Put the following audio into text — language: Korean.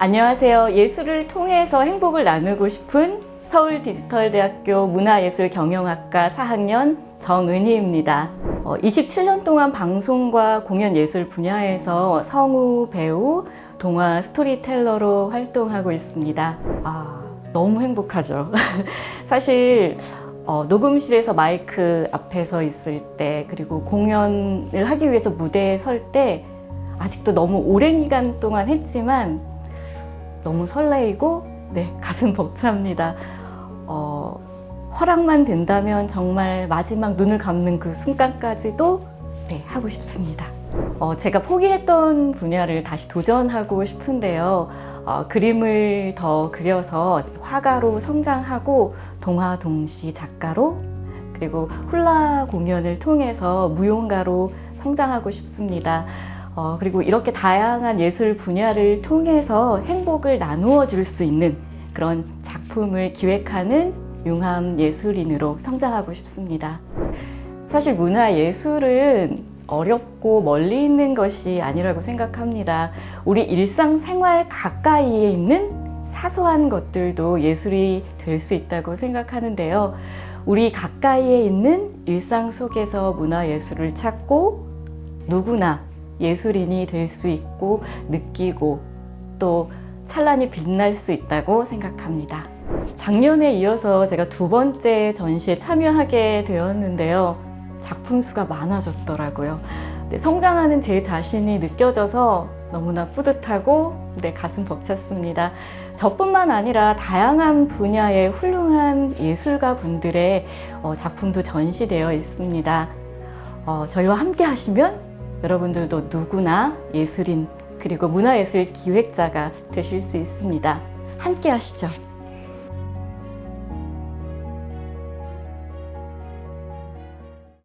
안녕하세요. 예술을 통해서 행복을 나누고 싶은 서울 디지털대학교 문화예술경영학과 4학년 정은희입니다. 어, 27년 동안 방송과 공연 예술 분야에서 성우, 배우, 동화 스토리텔러로 활동하고 있습니다. 아, 너무 행복하죠. 사실 어, 녹음실에서 마이크 앞에서 있을 때 그리고 공연을 하기 위해서 무대에 설 때 아직도 너무 오랜 기간 동안 했지만 너무 설레이고 네 가슴 벅찹니다. 어, 허락만 된다면 정말 마지막 눈을 감는 그 순간까지도 네 하고 싶습니다. 어, 제가 포기했던 분야를 다시 도전하고 싶은데요. 어, 그림을 더 그려서 화가로 성장하고 동화 동시 작가로 그리고 훌라 공연을 통해서 무용가로 성장하고 싶습니다. 어, 그리고 이렇게 다양한 예술 분야를 통해서 행복을 나누어 줄 수 있는 그런 작품을 기획하는 융합 예술인으로 성장하고 싶습니다. 사실 문화 예술은 어렵고 멀리 있는 것이 아니라고 생각합니다. 우리 일상생활 가까이에 있는 사소한 것들도 예술이 될 수 있다고 생각하는데요. 우리 가까이에 있는 일상 속에서 문화 예술을 찾고 누구나 예술인이 될 수 있고 느끼고 또 찬란히 빛날 수 있다고 생각합니다. 작년에 이어서 제가 두 번째 전시에 참여하게 되었는데요. 작품 수가 많아졌더라고요. 네, 성장하는 제 자신이 느껴져서 너무나 뿌듯하고 네, 가슴 벅찼습니다. 저뿐만 아니라 다양한 분야의 훌륭한 예술가 분들의 어, 작품도 전시되어 있습니다. 어, 저희와 함께 하시면 여러분들도 누구나 예술인 그리고 문화예술 기획자가 되실 수 있습니다. 함께 하시죠.